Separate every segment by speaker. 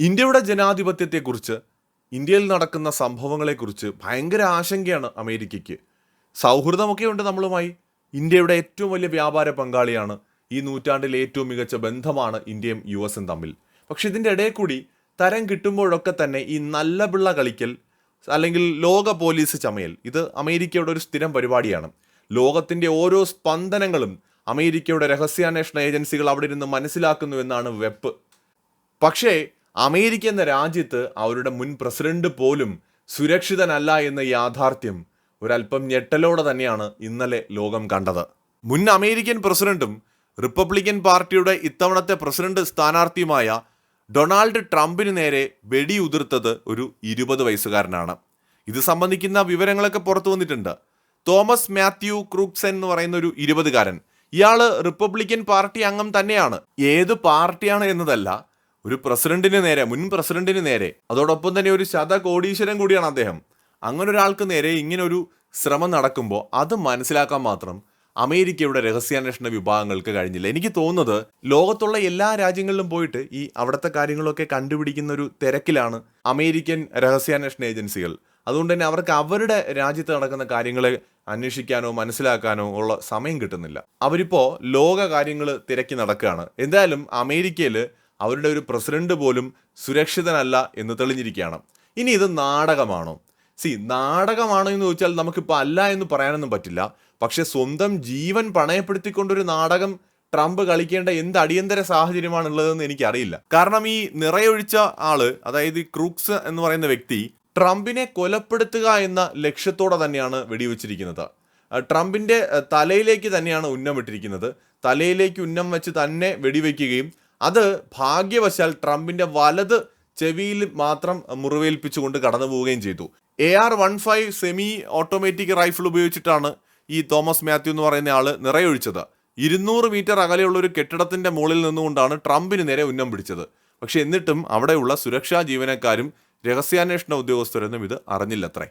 Speaker 1: ഇന്ത്യയുടെ ജനാധിപത്യത്തെക്കുറിച്ച് ഇന്ത്യയിൽ നടക്കുന്ന സംഭവങ്ങളെക്കുറിച്ച് ഭയങ്കര ആശങ്കയാണ് അമേരിക്കയ്ക്ക്. സൗഹൃദമൊക്കെ ഉണ്ട് നമ്മളുമായി. ഇന്ത്യയുടെ ഏറ്റവും വലിയ വ്യാപാര പങ്കാളിയാണ് ഈ നൂറ്റാണ്ടിലെ ഏറ്റവും മികച്ച ബന്ധമാണ് ഇന്ത്യയും യു എസും തമ്മിൽ. പക്ഷെ ഇതിന്റെ ഇടയിൽ കൂടി തരം കിട്ടുമ്പോഴൊക്കെ തന്നെ ഈ നല്ല പിള്ള കളിക്കൽ അല്ലെങ്കിൽ ലോക പോലീസ് ചമയൽ ഇത് അമേരിക്കയുടെ ഒരു സ്ഥിരം പരിപാടിയാണ്. ലോകത്തിന്റെ ഓരോ സ്പന്ദനങ്ങളും അമേരിക്കയുടെ രഹസ്യാന്വേഷണ ഏജൻസികൾ അവിടെ ഇരുന്ന് മനസ്സിലാക്കുന്നു എന്നാണ് വെപ്പ്. പക്ഷേ അമേരിക്ക എന്ന രാജ്യത്ത് അവരുടെ മുൻ പ്രസിഡന്റ് പോലും സുരക്ഷിതനല്ല എന്ന യാഥാർത്ഥ്യം ഒരല്പം ഞെട്ടലോടെ തന്നെയാണ് ഇന്നലെ ലോകം കണ്ടത്. മുൻ അമേരിക്കൻ പ്രസിഡന്റും റിപ്പബ്ലിക്കൻ പാർട്ടിയുടെ ഇത്തവണത്തെ പ്രസിഡന്റ് സ്ഥാനാർത്ഥിയുമായ ഡൊണാൾഡ് ട്രംപിന് നേരെ വെടിയുതിർത്തത് ഒരു ഇരുപത് വയസ്സുകാരനാണ്. ഇത് സംബന്ധിക്കുന്ന വിവരങ്ങളൊക്കെ പുറത്തു വന്നിട്ടുണ്ട്. തോമസ് മാത്യു ക്രൂക്സൻ എന്ന് പറയുന്ന ഒരു ഇരുപതുകാരൻ. ഇയാൾ റിപ്പബ്ലിക്കൻ പാർട്ടി അംഗം തന്നെയാണ്. ഏത് പാർട്ടിയാണ് എന്നതല്ല ഒരു പ്രസിഡന്റിന് നേരെ മുൻ പ്രസിഡന്റിന് നേരെ. അതോടൊപ്പം തന്നെ ഒരു ശതകോടീശ്വരൻ കൂടിയാണ് അദ്ദേഹം. അങ്ങനെ ഒരാൾക്ക് നേരെ ഇങ്ങനെ ഒരു ശ്രമം നടക്കുമ്പോൾ അത് മനസ്സിലാക്കാൻ മാത്രം അമേരിക്കയുടെ രഹസ്യാന്വേഷണ വിഭാഗങ്ങൾക്ക് കഴിഞ്ഞില്ല. എനിക്ക് തോന്നുന്നത് ലോകത്തുള്ള എല്ലാ രാജ്യങ്ങളിലും പോയിട്ട് ഈ അവിടുത്തെ കാര്യങ്ങളൊക്കെ കണ്ടുപിടിക്കുന്ന ഒരു തിരക്കിലാണ് അമേരിക്കൻ രഹസ്യാന്വേഷണ ഏജൻസികൾ. അതുകൊണ്ട് തന്നെ അവർക്ക് അവരുടെ രാജ്യത്ത് നടക്കുന്ന കാര്യങ്ങളെ അന്വേഷിക്കാനോ മനസ്സിലാക്കാനോ ഉള്ള സമയം കിട്ടുന്നില്ല. അവരിപ്പോൾ ലോക കാര്യങ്ങൾ തിരക്കി നടക്കുകയാണ്. എന്തായാലും അമേരിക്കയിൽ അവരുടെ ഒരു പ്രസിഡന്റ് പോലും സുരക്ഷിതനല്ല എന്ന് തെളിഞ്ഞിരിക്കുകയാണ്. ഇനി ഇത് നാടകമാണോ? സി നാടകമാണോ എന്ന് ചോദിച്ചാൽ നമുക്കിപ്പോൾ അല്ല എന്ന് പറയാനൊന്നും പറ്റില്ല. പക്ഷെ സ്വന്തം ജീവൻ പണയപ്പെടുത്തിക്കൊണ്ടൊരു നാടകം ട്രംപ് കളിക്കേണ്ട എന്ത് അടിയന്തര സാഹചര്യമാണ് ഉള്ളതെന്ന് എനിക്കറിയില്ല. കാരണം ഈ നിറയൊഴിച്ച ആൾ അതായത് ക്രൂക്സ് എന്ന് പറയുന്ന വ്യക്തി ട്രംപിനെ കൊലപ്പെടുത്തുക എന്ന ലക്ഷ്യത്തോടെ തന്നെയാണ് വെടിവെച്ചിരിക്കുന്നത്. ട്രംപിന്റെ തലയിലേക്ക് തന്നെയാണ് ഉന്നം ഉന്നമിട്ടിരിക്കുന്നത് തലയിലേക്ക് ഉന്നം വെച്ച് തന്നെ വെടിവെക്കുകയും അത് ഭാഗ്യവശാൽ ട്രംപിന്റെ വലത് ചെവിയിൽ മാത്രം മുറിവേൽപ്പിച്ചുകൊണ്ട് കടന്നു പോവുകയും ചെയ്തു. A R one five semi automatic rifle ഉപയോഗിച്ചിട്ടാണ് ഈ തോമസ് മാത്യു എന്ന് പറയുന്ന ആൾ നിറയൊഴിച്ചത്. ഇരുന്നൂറ് മീറ്റർ അകലെയുള്ള ഒരു കെട്ടിടത്തിന്റെ മുകളിൽ നിന്നുകൊണ്ടാണ് ട്രംപിന് നേരെ ഉന്നം പിടിച്ചത്. പക്ഷെ എന്നിട്ടും അവിടെയുള്ള സുരക്ഷാ ജീവനക്കാരും രഹസ്യാന്വേഷണ ഉദ്യോഗസ്ഥരൊന്നും ഇത് അറിഞ്ഞില്ലത്രേ.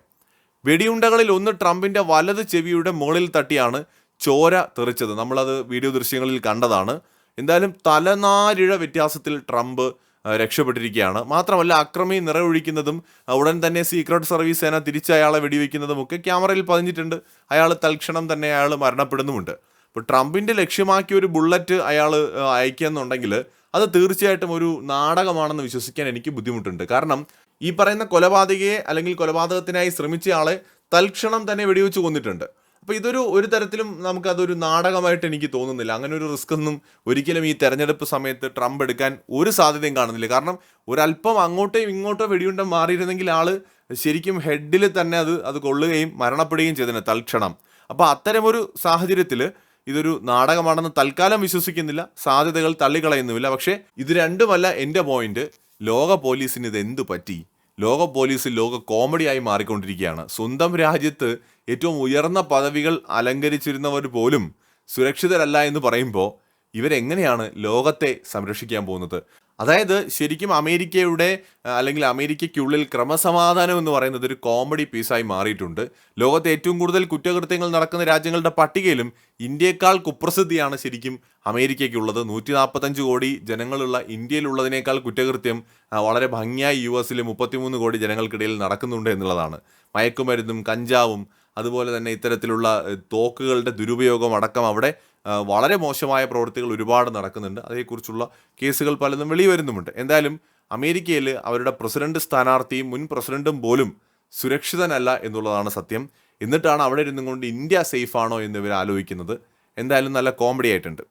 Speaker 1: വെടിയുണ്ടകളിൽ ഒന്ന് ട്രംപിന്റെ വലത് ചെവിയുടെ മുകളിൽ തട്ടിയാണ് ചോര തെറിച്ചത്. നമ്മളത് വീഡിയോ ദൃശ്യങ്ങളിൽ കണ്ടതാണ്. എന്തായാലും തലനാരിഴ വ്യത്യാസത്തിൽ ട്രംപ് രക്ഷപ്പെട്ടിരിക്കുകയാണ്. മാത്രമല്ല അക്രമി നിറയൊഴിക്കുന്നതും ഉടൻ തന്നെ സീക്രട്ട് സർവീസ് സേന തിരിച്ച് അയാളെ വെടിവെക്കുന്നതും ഒക്കെ ക്യാമറയിൽ പതിഞ്ഞിട്ടുണ്ട്. അയാൾ തൽക്ഷണം തന്നെ അയാൾ മരണപ്പെടുന്നുമുണ്ട്. അപ്പോൾ ട്രംപിന്റെ ലക്ഷ്യമാക്കിയ ഒരു ബുള്ളറ്റ് അയാൾ അയക്കുകയെന്നുണ്ടെങ്കിൽ അത് തീർച്ചയായിട്ടും ഒരു നാടകമാണെന്ന് വിശ്വസിക്കാൻ എനിക്ക് ബുദ്ധിമുട്ടുണ്ട്. കാരണം ഈ പറയുന്ന കൊലപാതകയെ അല്ലെങ്കിൽ കൊലപാതകത്തിനായി ശ്രമിച്ച ആളെ തൽക്ഷണം തന്നെ വെടിവെച്ച് കൊന്നിട്ടുണ്ട്. അപ്പോൾ ഇതൊരു ഒരു തരത്തിലും നമുക്ക് അതൊരു നാടകമായിട്ട് എനിക്ക് തോന്നുന്നില്ല. അങ്ങനെ ഒരു റിസ്ക് ഒന്നും ഒരിക്കലും ഈ തെരഞ്ഞെടുപ്പ് സമയത്ത് ട്രംപ് എടുക്കാൻ ഒരു സാധ്യതയും കാണുന്നില്ല. കാരണം ഒരല്പം അങ്ങോട്ടോ ഇങ്ങോട്ടോ വെടിയുണ്ട മാറിയിരുന്നെങ്കിൽ ആൾ ശരിക്കും ഹെഡിൽ തന്നെ അത് അത് കൊള്ളുകയും മരണപ്പെടുകയും ചെയ്തതിന് തൽക്ഷണം. അപ്പോൾ അത്തരമൊരു സാഹചര്യത്തിൽ ഇതൊരു നാടകമാണെന്ന് തൽക്കാലം വിശ്വസിക്കുന്നില്ല. സാധ്യതകൾ തള്ളിക്കളയുന്നുമില്ല. പക്ഷേ ഇത് രണ്ടുമല്ല എന്റെ പോയിന്റ്. ലോക പോലീസിന് ഇത് എന്ത് പറ്റി? ലോക പോലീസ് ലോക കോമഡിയായി മാറിക്കൊണ്ടിരിക്കുകയാണ്. സ്വന്തം രാജ്യത്ത് ഏറ്റവും ഉയർന്ന പദവികൾ അലങ്കരിച്ചിരുന്നവർ പോലും സുരക്ഷിതരല്ല എന്ന് പറയുമ്പോൾ ഇവരെങ്ങനെയാണ് ലോകത്തെ സംരക്ഷിക്കാൻ പോകുന്നത്? അതായത് ശരിക്കും അമേരിക്കയുടെ അല്ലെങ്കിൽ അമേരിക്കയ്ക്കുള്ളിൽ ക്രമസമാധാനം എന്ന് പറയുന്നത് ഒരു കോമഡി പീസായി മാറിയിട്ടുണ്ട്. ലോകത്തെ ഏറ്റവും കൂടുതൽ കുറ്റകൃത്യങ്ങൾ നടക്കുന്ന രാജ്യങ്ങളുടെ പട്ടികയിലും ഇന്ത്യയേക്കാൾ കുപ്രസിദ്ധിയാണ് ശരിക്കും അമേരിക്കയ്ക്കുള്ളത്. നൂറ്റി നാൽപ്പത്തഞ്ച് കോടി ജനങ്ങളുള്ള ഇന്ത്യയിലുള്ളതിനേക്കാൾ കുറ്റകൃത്യം വളരെ ഭംഗിയായി യു എസിൽ മുപ്പത്തിമൂന്ന് കോടി ജനങ്ങൾക്കിടയിൽ നടക്കുന്നുണ്ട് എന്നുള്ളതാണ്. മയക്കുമരുന്നും കഞ്ചാവും അതുപോലെ തന്നെ ഇത്തരത്തിലുള്ള തോക്കുകളുടെ ദുരുപയോഗം അടക്കം അവിടെ വളരെ മോശമായ പ്രവൃത്തികൾ ഒരുപാട് നടക്കുന്നുണ്ട്. അതേക്കുറിച്ചുള്ള കേസുകൾ പലതും വെളിവരുന്നുമുണ്ട്. എന്തായാലും അമേരിക്കയിൽ അവരുടെ പ്രസിഡന്റ് സ്ഥാനാർത്ഥിയും മുൻ പ്രസിഡന്റും പോലും സുരക്ഷിതനല്ല എന്നുള്ളതാണ് സത്യം. എന്നിട്ടാണ് അവിടെ ഇരുന്നും കൊണ്ട് ഇന്ത്യ സേഫാണോ എന്ന് ഇവർ ആലോചിക്കുന്നത്. എന്തായാലും നല്ല കോമഡി ആയിട്ടുണ്ട്.